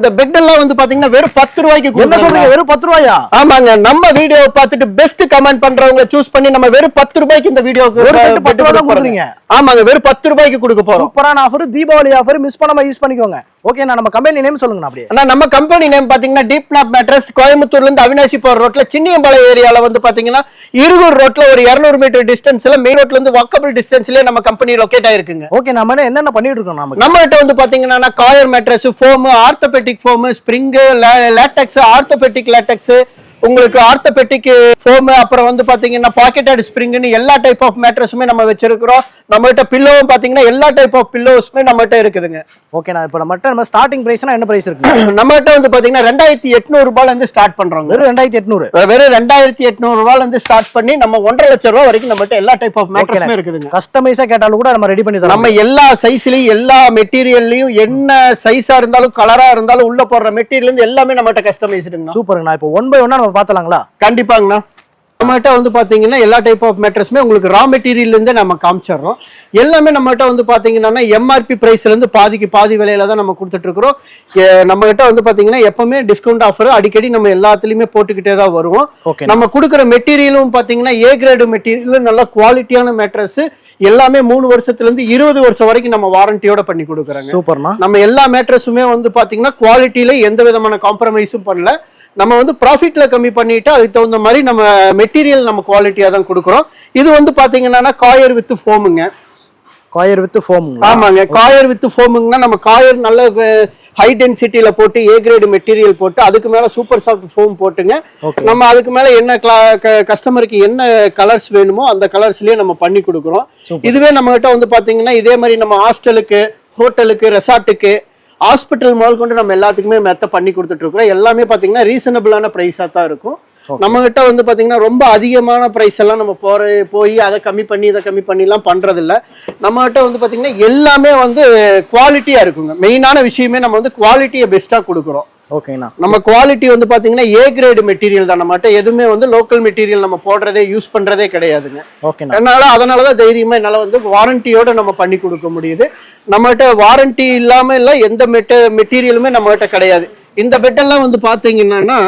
இந்த பெட் எல்லாம் வந்து பாத்தீங்கன்னா வெறும் பத்து ரூபாய்க்கு என்ன. சொல்றீங்க? வெறும் பத்து ரூபாயா? ஆமாங்க. நம்ம வீடியோ பார்த்துட்டு பெஸ்ட் கமெண்ட் பண்றவங்க சூஸ் பண்ணி நம்ம வெறும் பத்து ரூபாய்க்கு இந்த வீடியோக்கு ஒரு bed பத்து ரூபா தான் கொடுக்க கொடுக்குறீங்க. ஆமாங்க. வெறும் பத்து ரூபாய்க்கு கொடுக்க போறோம். சூப்பரான ஆஃபர் தீபாவளி ஆஃபர் மிஸ் பண்ணாம யூஸ் பண்ணிக்கோங்க. ஓகே நம்ம கம்பெனி நேம் சொல்லுங்க அப்படியே. ஆனா நம்ம கம்பெனி நேம் பாத்தீங்கன்னா டீப் நாப் மேட்ரஸ் கோயம்புத்தூர்ல இருந்து அவினாசி போற ரோட்ல சின்னியம்பாளையம் ஏரியால வந்து பாத்தீங்கன்னா இருகூர் ரோட்ல ஒரு 200 மீட்டர் டிஸ்டன்ஸ்ல மெயின் ரோட்ல இருந்து வாக்கபிள் டிஸ்டன்ஸ்லயே நம்ம கம்பெனி லொகேட் ஆயிருக்குங்க. ஓகே நம்ம என்ன என்னென்ன பண்ணிட்டு இருக்கோம் நமக்கு நம்ம கிட்ட? வந்து பாத்தீங்கன்னா coir mattress foam orthopaedic foam spring latex orthopaedic latex உங்களுக்கு ஆர்த்தோபெட்டிக் ஃபோம் அப்புறம் வந்து பாத்தீங்கன்னா பாக்கெட்டட் ஸ்ப்ரிங்னு எல்லா டைப் ஆஃப் மேட்ரஸுமே நம்ம வச்சிருக்கிறோம். நம்ம கிட்ட பில்லோவும் பாத்தீங்கன்னா எல்லா டைப் ஆஃப் பில்லோஸுமே நம்ம கிட்ட இருக்குதுங்க. ஓகே நான் இப்போ நம்மகிட்ட நம்ம ஸ்டார்டிங் பிரைஸ்னா என்ன பிரைஸ் இருக்கு? நம்ம கிட்ட வந்து பாத்தீங்கன்னா ரெண்டாயிரத்தி எட்நூறு ரூபாயில இருந்து ஸ்டார்ட் பண்றோங்க. வெறும் ரெண்டாயிரத்தி எட்நூறு? வெறும் ரெண்டாயிரத்தி எட்நூறு ரூபாயில இருந்து ஸ்டார்ட் பண்ணி நம்ம ஒன்றரை லட்சம் ரூபாய் வரைக்கும் நம்ம கிட்ட எல்லா டைப் ஆஃப் மேட்ரஸுமே இருக்குதுங்க. கஸ்டமைஸா கேட்டாலும் கூட நம்ம ரெடி பண்ணி தரோம் நம்ம எல்லா சைஸ்லயும் எல்லா மெட்டீரியல்லையும் என்ன சைஸா இருந்தாலும் கலரா இருந்தாலும் உள்ள போடுற மெட்டீரியல் எல்லாமே நம்மகிட்ட கஸ்டமைஸ்டுங்கண்ணா சூப்பருங்கண்ணா இப்போ ஒன் பை ஒன்னா நம்ம பார்த்தலாங்களா கண்டிப்பாங்கண்ணா. நம்மகிட்ட வந்து பாத்தீங்கன்னா எல்லா டைப் ஆஃப் மேட்ரஸுமே உங்களுக்கு ரா மெட்டீரியல் இருந்தே நம்ம காமிச்சிடுறோம். எல்லாமே நம்மகிட்ட வந்து பாத்தீங்கன்னா எம்ஆர்பி பிரைஸ்ல இருந்து பாதிக்கு பாதி விலையில தான் நம்ம கொடுத்துட்டு இருக்கிறோம். எ- நம்ம கிட்ட வந்து பாத்தீங்கன்னா எப்பவுமே டிஸ்கவுண்ட் ஆஃபர் அடிக்கடி நம்ம எல்லாத்துலயுமே போட்டுக்கிட்டே தான் வருவோம். நம்ம கொடுக்குற மெட்டீரியலும் பாத்தீங்கன்னா ஏ கிரேடு மெட்டீரியல் நல்ல குவாலிட்டியான மேட்ரஸ் எல்லாமே மூணு வருஷத்துல இருந்து இருபது வருஷம் வரைக்கும் நம்ம வாரண்டியோட பண்ணி கொடுக்குறாங்க. சூப்பர்ண்ணா. நம்ம எல்லா மேட்ரஸுமே வந்து பாத்தீங்கன்னா குவாலிட்டியில எந்த விதமான காம்ப்ரமைஸும் பண்ணல. நம்ம வந்து ப்ராஃபிட்ல கம்மி பண்ணிட்டு அதுக்கு தகுந்த மாதிரி நம்ம மெட்டீரியல் நம்ம குவாலிட்டியா தான் கொடுக்குறோம். இது வந்து பாத்தீங்கன்னா காயர் வித் ஃபோமுங்க காயர் வித் ஃபோம் ஆமாங்க. காயர் வித் ஃபோமுங்கன்னா நம்ம காயர் நல்ல ஹை டென்சிட்டியில போட்டு ஏ கிரேடு மெட்டீரியல் போட்டு அதுக்கு மேல சூப்பர் சாஃப்ட் ஃபோம் போட்டுங்க. நம்ம அதுக்கு மேல என்ன கஸ்டமருக்கு என்ன கலர்ஸ் வேணுமோ அந்த கலர்ஸ்லயே நம்ம பண்ணி கொடுக்குறோம். இதுவே நம்ம கிட்ட வந்து பாத்தீங்கன்னா இதே மாதிரி நம்ம ஹாஸ்டலுக்கு ஹோட்டலுக்கு ரெசார்ட்டுக்கு ஹாஸ்பிட்டல் முதல் கொண்டு நம்ம எல்லாத்துக்குமே மெத்த பண்ணி கொடுத்துட்டு இருக்கிறோம். எல்லாமே பாத்தீங்கன்னா ரீசனபிளான ப்ரைஸா தான் இருக்கும். நம்ம கிட்ட வந்து பாத்தீங்கன்னா ரொம்ப அதிகமான பிரைஸ் எல்லாம் நம்ம போற போய் அதை கம்மி பண்ணி இதை கம்மி பண்ணிலாம் பண்றது இல்ல நம்ம கிட்ட வந்து பாத்தீங்கன்னா எல்லாமே வந்து குவாலிட்டியா இருக்குங்க. மெயினான விஷயமே நம்ம வந்து குவாலிட்டியை பெஸ்டா கொடுக்குறோம். ஓகேண்ணா. நம்ம குவாலிட்டி வந்து பாத்தீங்கன்னா ஏ கிரேடு மெட்டீரியல் தான். நம்மகிட்ட எதுவுமே வந்து லோக்கல் மெட்டீரியல் நம்ம போடுறதே யூஸ் பண்றதே கிடையாதுங்க. ஓகேண்ணா. அதனால அதனால தான் தைரியமா என்னால வந்து வாரண்டியோட நம்ம பண்ணி கொடுக்க முடியுது. நம்மகிட்ட வாரண்டி இல்லாம இல்ல எந்த மெட்ட மெட்டீரியலுமே நம்மகிட்ட கிடையாது. இந்த பெட்டெல்லாம் வந்து பாத்தீங்கன்னா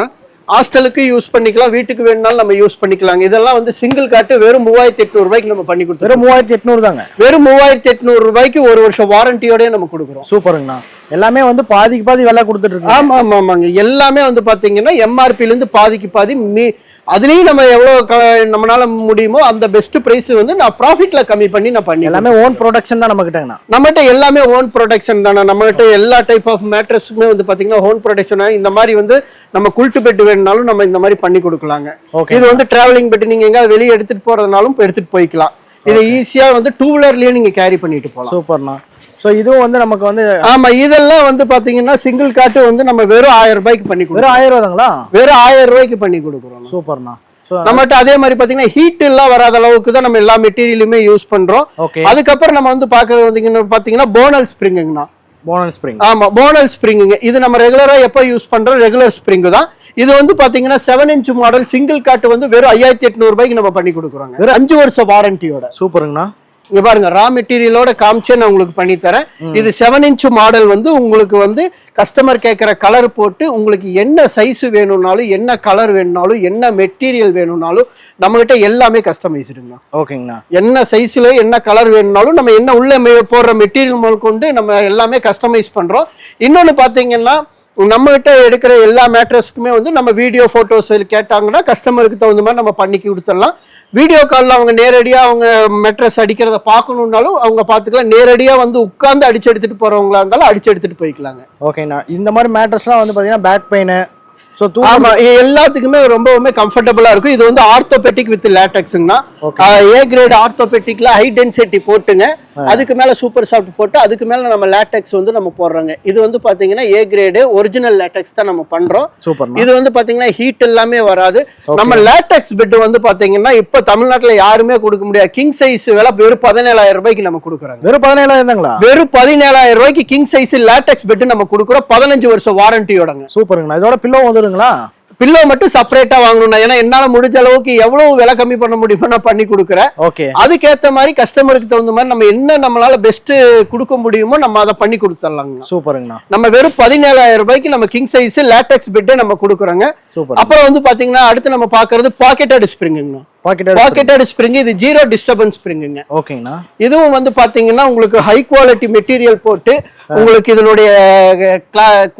ஹாஸ்டலுக்கு யூஸ் பண்ணிக்கலாம் வீட்டுக்கு வேணும்னாலும் நம்ம யூஸ் பண்ணிக்கலாங்க இதெல்லாம் வந்து சிங்கிள் காட்டு வெறும் மூவாயிரத்தி எட்நூறு ரூபாய்க்கு நம்ம பண்ணி கொடுத்துருவோம் வெறும் மூவாயிரத்தி எட்நூறு தாங்க. வெறும் மூவாயிரத்தி எட்நூறு ரூபாய்க்கு ஒரு வருஷம் வாரண்டியோடய நம்ம கொடுக்குறோம். சூப்பருங்கண்ணா. எல்லாமே வந்து பாதிக்கு பாதி விலை கொடுத்துட்டு இருக்கு ஆமா ஆமா ஆமாங்க. எல்லாமே வந்து பாத்தீங்கன்னா எம்ஆர்பில இருந்து பாதிக்கு பாதி மீ அதுலயும் நம்ம எவ்வளவு க- நம்மளால முடியுமோ அந்த பெஸ்ட் பிரைஸ் வந்து நான் ப்ராஃபிட்ல கம்மி பண்ணி நான் பண்ணி எல்லாமே ஓன் ப்ரொடக்ஷன் தான் நம்ம கிட்டங்கண்ணா நம்மகிட்ட எல்லாமே ஓன் ப்ரொடக்ஷன் தானே நம்மகிட்ட எல்லா டைப் ஆஃப் மேட்ரஸுமே வந்து பாத்தீங்கன்னா ஓன் ப்ரொடக்ஷன் இந்த மாதிரி வந்து நம்ம குல்ட்டு பெட் வேணும்னாலும் நம்ம இந்த மாதிரி பண்ணி கொடுக்கலாங்க. Okay. இது வந்து டிராவலிங் பெட் நீங்க எங்கேயாவது வெளியே எடுத்துட்டு போறதுனாலும் இப்ப எடுத்துட்டு போய்க்கலாம். இது ஈஸியா வந்து டூ வீலர்லயே நீங்க கேரி பண்ணிட்டு போகலாம். சூப்பர்ண்ணா. ஸோ இதுவும் வந்து நமக்கு வந்து ஆமா இதெல்லாம் வந்து பாத்தீங்கன்னா சிங்கிள் காட்டு வந்து நம்ம வெறும் ஆயிரம் ரூபாய்க்கு பண்ணி கொடுக்குறோம் வெறும் ஆயிரம் ரூபாங்களா வெறும் ஆயிரம் ரூபாய்க்கு பண்ணி கொடுக்குறோம். சூப்பர்ண்ணா. நம்மகிட்ட அதே மாதிரி பாத்தீங்கன்னா ஹீட் எல்லாம் வராத அளவுக்கு தான் நம்ம எல்லா மெட்டீரியலுமே யூஸ் பண்றோம். அதுக்கப்புறம் நம்ம வந்து பாக்குறது வந்தீங்கன்னா பாத்தீங்கன்னா போனல் ஸ்ப்ரிங்குங்கண்ணா போனல் ஸ்ப்ரிங் ஆமா போனல் ஸ்ப்ரிங்குங்க இது நம்ம ரெகுலரா எப்போ யூஸ் பண்றோம்? ரெகுலர் ஸ்ப்ரிங் தான். இது வந்து பாத்தீங்கன்னா செவன் இன்ச் மாடல் சிங்கிள் காட்டு வந்து வெறும் ஐயாயிரத்தி எட்நூறு ரூபாய்க்கு நம்ம பண்ணி கொடுக்குறோங்க. அஞ்சு வருஷம் வாரண்டியோட சூப்பருங்கண்ணா. இங்க பாருங்க ரா மெட்டீரியலோட காமிச்சே நான் உங்களுக்கு பண்ணி தரேன். இது செவன் இன்ச் மாடல் வந்து உங்களுக்கு வந்து கஸ்டமர் கேட்குற கலர் போட்டு உங்களுக்கு என்ன சைஸ் வேணும்னாலும் என்ன கலர் வேணும்னாலும் என்ன மெட்டீரியல் வேணும்னாலும் நம்மகிட்ட எல்லாமே கஸ்டமைஸ்டுங்க ஓகேங்கண்ணா. என்ன சைஸ்ல என்ன கலர் வேணும்னாலும் நம்ம என்ன உள்ள போடுற மெட்டீரியல் முதல் கொண்டு நம்ம எல்லாமே கஸ்டமைஸ் பண்றோம். இன்னொன்னு பாத்தீங்கன்னா நம்ம கிட்ட எடுக்கிற எல்லா மேட்ரஸ்க்குமே வந்து நம்ம வீடியோ போட்டோஸ் கேட்டாங்கன்னா கஸ்டமருக்கு தகுந்த மாதிரி நம்ம பண்ணி கொடுத்துடலாம். வீடியோ காலில் அவங்க நேரடியா அவங்க மெட்ரஸ் அடிக்கிறத பார்க்கணுன்னாலும் அவங்க பார்த்துக்கலாம். நேரடியா வந்து உட்கார்ந்து அடிச்சு எடுத்துட்டு போறவங்களா இருந்தாலும் அடிச்சு எடுத்துட்டு போய்க்கலாங்க. ஓகேண்ணா இந்த மாதிரி மேட்டர்ஸ்லாம் வந்து பார்த்தீங்கன்னா பேக் பெயின் ஸோ தூ ஆமா இது எல்லாத்துக்குமே ரொம்பவுமே கம்ஃபர்டபுளா இருக்கும். இது வந்து ஆர்த்தோபெட்டிக் வித் லேட்டக்ஸ்ங்கண்ணா ஏ கிரேட் ஆர்த்தோபெட்டிக்ல ஹை டென்சிட்டி போட்டுங்க. அதுக்கு மேல சூப்பர் சாஃப்ட் போட்டு அதுக்கு மேல நம்ம லேட்டக்ஸ் வந்து நம்ம போடுறோங்க. இது வந்து பாத்தீங்கன்னா ஏ கிரேடு ஒரிஜினல் லேட்டக்ஸ் தான் நம்ம பண்றோம். சூப்பர்ண்ணா இது வந்து பாத்தீங்கன்னா ஹீட் எல்லாமே வராது. நம்ம லேட்டக்ஸ் பெட் வந்து பாத்தீங்கன்னா இப்ப தமிழ்நாட்டுல யாருமே கொடுக்க முடியாது. கிங் சைஸ் விலை வெறும் பதினேழாயிரம் ரூபாய்க்கு நம்ம கொடுக்குறாங்க. வெறும் பதினேழாயிரம் தாங்களா? வெறும் பதினேழாயிரம் ரூபாய்க்கு கிங் சைஸ் லேட்டக்ஸ் பெட் நம்ம கொடுக்குறோம். பதினஞ்சு வருஷம் வாரண்டியோடங்க சூப்பருங்கண்ணா. இதோட பில்லோ வந்துருங்களா? பில்லோ மட்டும் செப்பரேட்டா வாங்கணும் ஏன்னா என்னால முடிஞ்ச அளவுக்கு எவ்வளவு விலை கம்மி பண்ண முடியுமோ நான் பண்ணி கொடுக்குறேன். ஓகே அதுக்கேத்த மாதிரி கஸ்டமருக்கு தகுந்த மாதிரி நம்ம என்ன நம்மளால பெஸ்ட் கொடுக்க முடியுமோ நம்ம அதை பண்ணி கொடுத்துடலாங்க. சூப்பருங்கண்ணா. நம்ம வெறும் பதினேழாயிரம் ரூபாய்க்கு நம்ம கிங் சைஸ் லேட்டெக்ஸ் பெட்டே நம்ம கொடுக்குறோங்க. அப்புறம் வந்து பாத்தீங்கன்னா அடுத்து நம்ம பாக்குறது பாக்கெட்டட் ஸ்ப்ரிங்குங்கண்ணா பாக்கெட் பாக்கெட்டட் ஸ்ப்ரிங் இது ஜீரோ டிஸ்டர்பன்ஸ் ஸ்ப்ரிங்குங்க ஓகேங்கண்ணா இதுவும் வந்து பாத்தீங்கன்னா உங்களுக்கு ஹை குவாலிட்டி மெட்டீரியல் போட்டு உங்களுக்கு இதனுடைய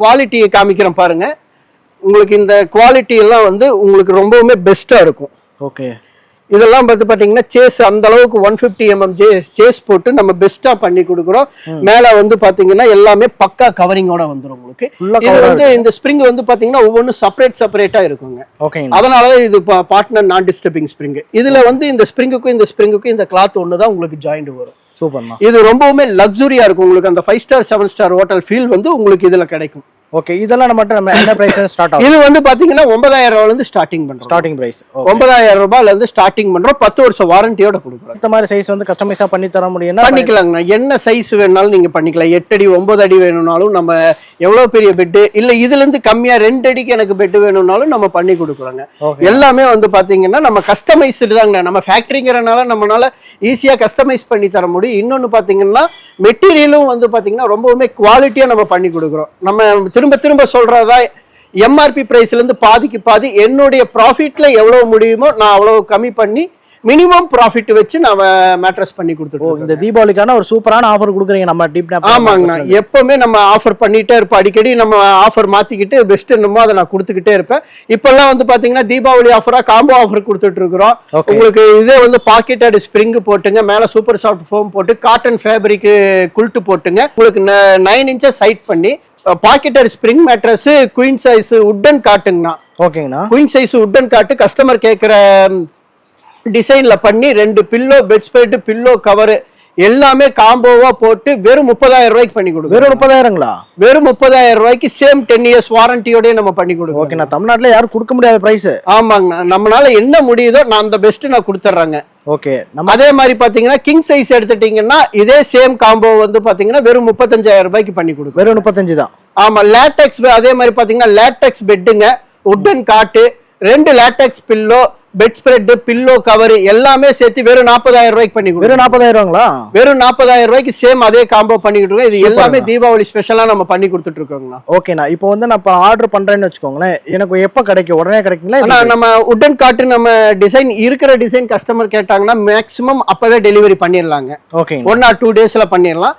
குவாலிட்டியை காமிக்கிறேன் பாருங்க. உங்களுக்கு இந்த குவாலிட்டி எல்லாம் வந்து உங்களுக்கு ரொம்பவுமே பெஸ்டா இருக்கும். ஓகே இதெல்லாம் பார்த்து பாத்தீங்கன்னா சேஸ் அந்த அளவுக்கு ஒன் பிப்டி எம்எம் சேஸ் போட்டு நம்ம பெஸ்டா பண்ணி கொடுக்குறோம். மேல வந்து பாத்தீங்கன்னா எல்லாமே பக்கா கவரிங்கோட வந்துரும் உங்களுக்கு. இது வந்து இந்த ஸ்ப்ரிங் வந்து பாத்தீங்கன்னா ஒவ்வொன்றும் செப்பரேட் செப்பரேட்டா இருக்குங்க. ஓகேங்கண்ணா அதனால தான் இது பார்ட்னர் நான் டிஸ்டர்பிங் ஸ்ப்ரிங் இதுல வந்து இந்த ஸ்ப்ரிங்குக்கும் இந்த ஸ்ப்ரிங்குக்கும் இந்த கிளாத் ஒன்று தான் உங்களுக்கு ஜாயிண்ட் வரும். சூப்பர்ண்ணா இது ரொம்பவுமே லக்ஸுரியா இருக்கும் உங்களுக்கு. அந்த five star seven star hotel feel வந்து உங்களுக்கு இதுல கிடைக்கும். ஓகே இதெல்லாம் நம்ம நம்ம என்ன பிரைஸ் ஸ்டார்ட் ஆகும்? இது வந்து பாத்தீங்கன்னா ஒன்பதாயிரம் ரூபாயில இருந்து ஸ்டார்டிங் பண்றோம். ஸ்டார்டிங் பிரைஸ் ஒன்பதாயிரம் ரூபாயில இருந்து ஸ்டார்டிங் பண்றோம். பத்து வருஷம் வாரண்டியோட கொடுக்குறோம். இந்த மாதிரி சைஸ் வந்து கஸ்டமைஸா பண்ணி தர முடியும்னா பண்ணிக்கலாங்கண்ணா. என்ன சைஸ் வேணாலும் நீங்க பண்ணிக்கலாம். எட்டு அடி ஒன்பது அடி வேணும்னாலும் நம்ம எவ்வளவு பெரிய பெட்டு இல்ல இதுல இருந்து கம்மியா ரெண்டு அடிக்கு எனக்கு பெட் வேணும்னாலும் நம்ம பண்ணி கொடுக்குறோங்க. எல்லாமே வந்து பாத்தீங்கன்னா நம்ம கஸ்டமைஸ்டு தாங்கண்ணா. நம்ம ஃபேக்டரிங்கிறனால நம்மளால ஈஸியா கஸ்டமைஸ் பண்ணி தர முடியும். இன்னொன்னு பாத்தீங்கன்னா மெட்டீரியலும் வந்து பாத்தீங்கன்னா ரொம்பவுமே குவாலிட்டியா நம்ம பண்ணி கொடுக்குறோம். நம்ம திரும்ப திரும்ப சொல்றதா எம்ஆர்பி பிரைஸ்ல இருந்து பாதிக்கு பாதி என்னுடைய ப்ராஃபிட்ல எவ்வளவு முடியுமோ நான் அவ்வளவு கம்மி பண்ணி மினிமம் ப்ராஃபிட் வச்சு நான் மேட்ரஸ் பண்ணி ஓ கொடுத்துருக்கோம் இந்த தீபாவளிக்கான ஒரு சூப்பரான ஆஃபர் கொடுக்குறீங்க நம்ம டீப் ஆமாங்கண்ணா. எப்பவுமே நம்ம ஆஃபர் பண்ணிட்டே இருப்போம். அடிக்கடி நம்ம ஆஃபர் மாத்திக்கிட்டு பெஸ்ட் என்னமோ அதை நான் கொடுத்துக்கிட்டே இருப்பேன். இப்பெல்லாம் வந்து பாத்தீங்கன்னா தீபாவளி ஆஃபரா காம்போ ஆஃபர் ஓகே உங்களுக்கு இதே வந்து பாக்கெட்டட் ஸ்ப்ரிங் போட்டுங்க மேல சூப்பர் சாஃப்ட் ஃபோம் போட்டு காட்டன் ஃபேப்ரிக் குல்ட்டு போட்டுங்க. உங்களுக்கு நைன் இன்ச்சஸ் சைட் பண்ணி pocketed spring mattress queen size wooden காட்டுங்கண்ணா ஓகேங்கண்ணா. Queen size wooden cot customer கேட்குற டிசைன்ல பண்ணி ரெண்டு pillow bedspread pillow cover எல்லாமே காம்போவா போட்டு வெறும் முப்பதாயிரம் ரூபாய்க்கு பண்ணி கொடுக்குறோம் வெறும் முப்பதாயிரங்களா? வெறும் முப்பதாயிரம் ரூபாய்க்கு சேம் டென் இயர்ஸ் வாரண்டியோடய நம்ம பண்ணி கொடுக்குறோம் ஓகேண்ணா தமிழ்நாட்டுல யாரும் கொடுக்க முடியாத பிரைஸ் ஆமாங்கண்ணா நம்மளால என்ன முடியுதோ நான் அந்த பெஸ்ட் நான் கொடுத்துட்றேங்க ஓகே நம்ம அதே மாதிரி பாத்தீங்கன்னா கிங் சைஸ் எடுத்துட்டீங்கன்னா இதே சேம் காம்போ வந்து பாத்தீங்கன்னா வெறும் முப்பத்தஞ்சாயிரம் ரூபாய்க்கு பண்ணி கொடுக்குறோம் வெறும் முப்பத்தஞ்சு தான். ஆமா லேட்டெக்ஸ் அதே மாதிரி பாத்தீங்கன்னா லேட்டெக்ஸ் பெட்டுங்க உட்டன் காட்டு ரெண்டு latex pillow bedspread pillow cover எல்லாமே சேர்த்து வெறும் நாற்பதாயிரம் ரூபாய்க்கு பண்ணி வெறும் நாற்பதாயிரங்களா வெறும் நாற்பதாயிரம் ரூபாய்க்கு சேம் அதே காம்போ பண்ணிக்கிட்டு இருக்கோம். இது எல்லாமே தீபாவளி ஸ்பெஷலா நம்ம பண்ணி கொடுத்துட்டு இருக்கோங்கண்ணா. ஓகேண்ணா இப்போ வந்து நான் இப்போ ஆர்டர் பண்றேன்னு வச்சுக்கோங்களேன். எனக்கு எப்போ கிடைக்கும்? உடனே கிடைக்குங்களா? நம்ம உட்டன் காட்டு நம்ம டிசைன் இருக்கிற டிசைன் கஸ்டமர் கேட்டாங்கன்னா மேக்ஸிமம் அப்பவே டெலிவரி பண்ணிடலாங்க ஓகேங்க ஒன் ஆர் டூ டேஸ்ல பண்ணிடலாம்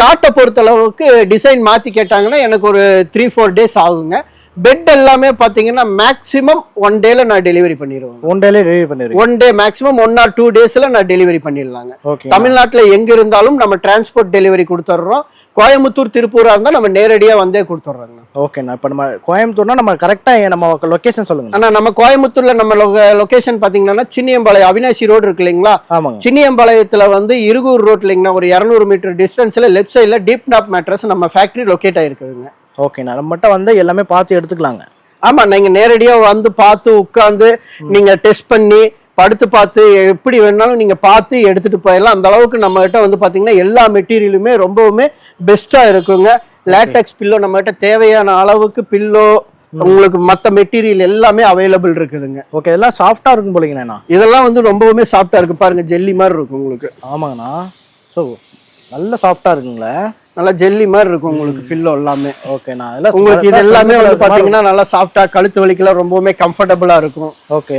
காட்டை பொறுத்தளவுக்கு டிசைன் மாத்தி கேட்டாங்கன்னா எனக்கு ஒரு த்ரீ ஃபோர் டேஸ் ஆகுங்க. பெட் எல்லாமே பாத்தீங்கன்னா மேக்ஸிமம் ஒன் டேல நான் டெலிவரி பண்ணிடுவேன் ஒன் டேலே டெலிவரி பண்ணிடுறீங்க one day maximum one or two டேஸ்ல நான் டெலிவரி பண்ணிடலாங்க. தமிழ்நாட்டுல எங்க இருந்தாலும் நம்ம டிரான்ஸ்போர்ட் டெலிவரி கொடுத்துட்றோம் கோயம்புத்தூர் திருப்பூரா இருந்தா நம்ம நேரடியா வந்தே கொடுத்துட்றோங்க ஓகேண்ணா இப்போ நம்ம கோயம்புத்தூர்னா நம்ம கரெக்டா நம்ம லொகேஷன் சொல்லுங்க. ஆனா நம்ம கோயம்புத்தூர்ல நம்ம லொகேஷன் பாத்தீங்கன்னா சின்னியம்பாளையம் அவினாசி ரோடு இருக்கு இல்லைங்களா? ஆமாங்க. சின்னியம்பாளையத்துல வந்து இருகூர் ரோட்லிங்கண்ணா ஒரு இரநூறு மீட்டர் டிஸ்டன்ஸ்ல லெஃப்ட் சைடுல டீப் நாப் மேட்ரஸ் நம்ம ஃபேக்டரி லொக்கேட் ஆயிருக்குதுங்க. ஓகேண்ணா நம்மகிட்ட வந்து எல்லாமே பார்த்து எடுத்துக்கலாங்க. ஆமா நீங்க நேரடியா வந்து பார்த்து உட்கார்ந்து நீங்க டெஸ்ட் பண்ணி படுத்து பார்த்து எப்படி வேணாலும் நீங்க பார்த்து எடுத்துட்டு போயிடலாம். அந்த அளவுக்கு நம்ம கிட்ட வந்து பாத்தீங்கன்னா எல்லா மெட்டீரியலுமே ரொம்பவுமே பெஸ்டா இருக்குங்க. லேட்டெக்ஸ் பில்லோ நம்ம கிட்ட தேவையான அளவுக்கு பில்லோ உங்களுக்கு மத்த மெட்டீரியல் எல்லாமே அவைலபிள் இருக்குதுங்க. ஓகே இதெல்லாம் சாஃப்டா இருக்கும் போலீங்கண்ணா இதெல்லாம் வந்து ரொம்பவுமே சாஃப்டா இருக்கு. பாருங்க ஜெல்லி மாதிரி இருக்கும் உங்களுக்கு. ஆமாங்கண்ணா. ஸோ நல்ல சாஃப்டா இருக்குங்களே. நல்லா ஜெல்லி மாதிரி இருக்கும் உங்களுக்கு பில்லோ எல்லாமே. ஓகேண்ணா உங்களுக்கு இது எல்லாமே வந்து பாத்தீங்கன்னா நல்லா சாஃப்டா கழுத்து வலிக்கெல்லாம் ரொம்பவுமே கம்ஃபர்டபுளா இருக்கும். ஓகே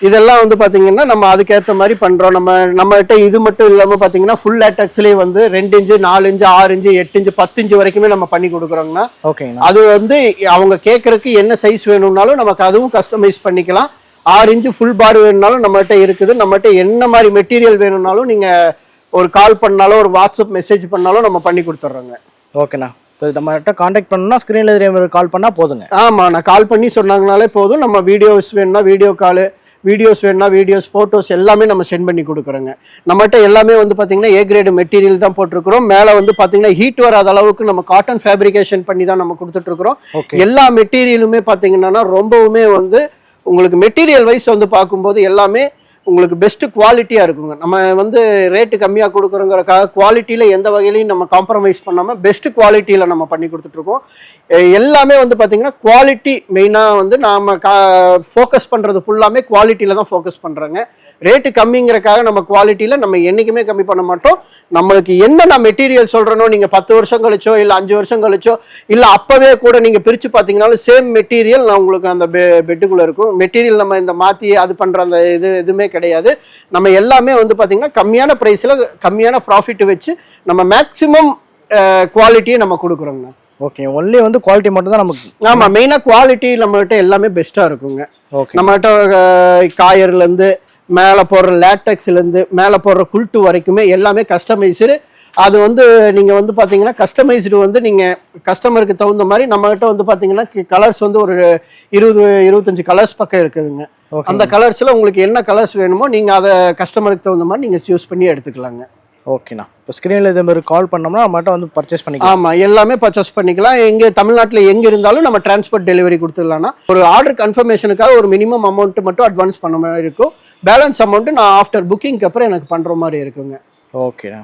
இதெல்லாம் வந்து பாத்தீங்கன்னா நம்ம அதுக்கேத்த மாதிரி பண்றோம். நம்ம நம்ம கிட்ட இது மட்டும் இல்லாம பாத்தீங்கன்னா ஃபுல் லேட்டக்ஸ்லயே வந்து ரெண்டு இன்ச்சு நாலு இன்ச்சு ஆறு இன்ச்சு எட்டு இன்ச்சு பத்து இன்ச்சு வரைக்குமே நம்ம பண்ணி கொடுக்குறோங்கண்ணா ஓகேங்கண்ணா அது வந்து அவங்க கேட்கறதுக்கு என்ன சைஸ் வேணும்னாலும் நமக்கு அதுவும் கஸ்டமைஸ் பண்ணிக்கலாம். ஆறு இன்ச்சு ஃபுல் பார் வேணும்னாலும் நம்மகிட்ட இருக்குது. நம்மகிட்ட என்ன மாதிரி மெட்டீரியல் வேணும்னாலும் நீங்க ஒரு கால் பண்ணாலும் ஒரு வாட்ஸ்அப் மெசேஜ் பண்ணாலும் நம்ம பண்ணி கொடுத்துட்றோங்க ஓகேண்ணா இப்போ நம்மகிட்ட காண்டாக்ட் பண்ணணும்னா ஸ்க்ரீனில் தெரிய கால் பண்ணால் போதுங்க. ஆமா நான் கால் பண்ணி சொன்னாங்கனாலே போதும். நம்ம வீடியோஸ் வேணும்னா வீடியோ கால் வீடியோஸ் வேணும்னா வீடியோஸ் ஃபோட்டோஸ் எல்லாமே நம்ம சென்ட் பண்ணி கொடுக்குறோங்க. நம்மகிட்ட எல்லாமே வந்து பார்த்தீங்கன்னா ஏ கிரேடு மெட்டீரியல் தான் போட்டிருக்கிறோம். மேலே வந்து பார்த்தீங்கன்னா ஹீட் வராத அளவுக்கு நம்ம காட்டன் ஃபேப்ரிகேஷன் பண்ணி தான் நம்ம கொடுத்துட்ருக்குறோம். எல்லா மெட்டீரியலுமே பார்த்தீங்கன்னா ரொம்பவுமே வந்து உங்களுக்கு மெட்டீரியல் வைஸ் வந்து பார்க்கும்போது எல்லாமே உங்களுக்கு பெஸ்ட்டு குவாலிட்டியாக இருக்குங்க. நம்ம வந்து ரேட்டு கம்மியாக கொடுக்குறோங்கிறக்காக குவாலிட்டியில் எந்த வகையிலையும் நம்ம காம்ப்ரமைஸ் பண்ணாமல் பெஸ்ட் குவாலிட்டியில் நம்ம பண்ணி கொடுத்துட்ருக்கோம். எல்லாமே வந்து பார்த்திங்கன்னா குவாலிட்டி மெயினாக வந்து நாம் கா ஃபோக்கஸ் பண்ணுறது ஃபுல்லாமே குவாலிட்டியில தான் ஃபோக்கஸ் பண்ணுறாங்க ரேட்டு கம்மிங்கிறக்காக நம்ம குவாலிட்டியில நம்ம என்னைக்குமே கம்மி பண்ண மாட்டோம். நம்மளுக்கு என்னென்ன மெட்டீரியல் சொல்றனோ நீங்க பத்து வருஷம் கழிச்சோ இல்ல அஞ்சு வருஷம் கழிச்சோ இல்ல அப்பவே கூட நீங்க பிரிச்சு பாத்தீங்கன்னாலும் சேம் மெட்டீரியல் நான் உங்களுக்கு அந்த பெட்டுக்குள்ள இருக்கும். மெட்டீரியல் நம்ம இந்த மாத்தி அது பண்ற அந்த இது எதுவுமே கிடையாது. நம்ம எல்லாமே வந்து பாத்தீங்கன்னா கம்மியான பிரைஸ்ல கம்மியான ப்ராஃபிட் வச்சு நம்ம மேக்சிமம் குவாலிட்டியை நம்ம கொடுக்குறோங்க. ஓகே ஒன்லி வந்து குவாலிட்டி மட்டும் தான் நமக்கு ஆமா மெயினா குவாலிட்டி நம்மகிட்ட எல்லாமே பெஸ்டா இருக்குங்க. ஓகே நம்மகிட்ட அஹ், காயர்ல இருந்து மேலே போடுற லேட்டக்ஸ்ல இருந்து மேலே போடுற குல்ட்டு வரைக்குமே எல்லாமே கஸ்டமைஸ்டு அது வந்து நீங்க வந்து பாத்தீங்கன்னா கஸ்டமைஸ்டு வந்து நீங்க கஸ்டமருக்கு தகுந்த மாதிரி நம்மகிட்ட வந்து பாத்தீங்கன்னா கலர்ஸ் வந்து ஒரு இருபது இருபத்தஞ்சு கலர்ஸ் பக்கம் இருக்குதுங்க. அந்த கலர்ஸ்ல உங்களுக்கு என்ன கலர்ஸ் வேணுமோ நீங்க அதை கஸ்டமருக்கு தகுந்த மாதிரி நீங்க சூஸ் பண்ணி எடுத்துக்கலாங்க. ஓகேண்ணா. இப்போ ஸ்க்ரீனில் இதே மாதிரி கால் பண்ணோம்னா நம்மகிட்ட வந்து பர்ச்சேஸ் பண்ணிக்கலாம். ஆமா எல்லாமே பர்ச்சேஸ் பண்ணிக்கலாம். எங்க தமிழ்நாட்டுல எங்க இருந்தாலும் நம்ம டிரான்ஸ்போர்ட் டெலிவரி கொடுத்துடலாம்னா ஒரு ஆர்டர் கன்ஃபர்மேஷனுக்காக ஒரு மினிமம் அமௌண்ட் மட்டும் அட்வான்ஸ் பண்ண மாதிரி இருக்கும். பேலன்ஸ் அமௌண்ட் நான் ஆஃப்டர் புக்கிங்க்கு அப்புறம் எனக்கு பண்ற மாதிரி இருக்குங்க. ஓகேண்ணா.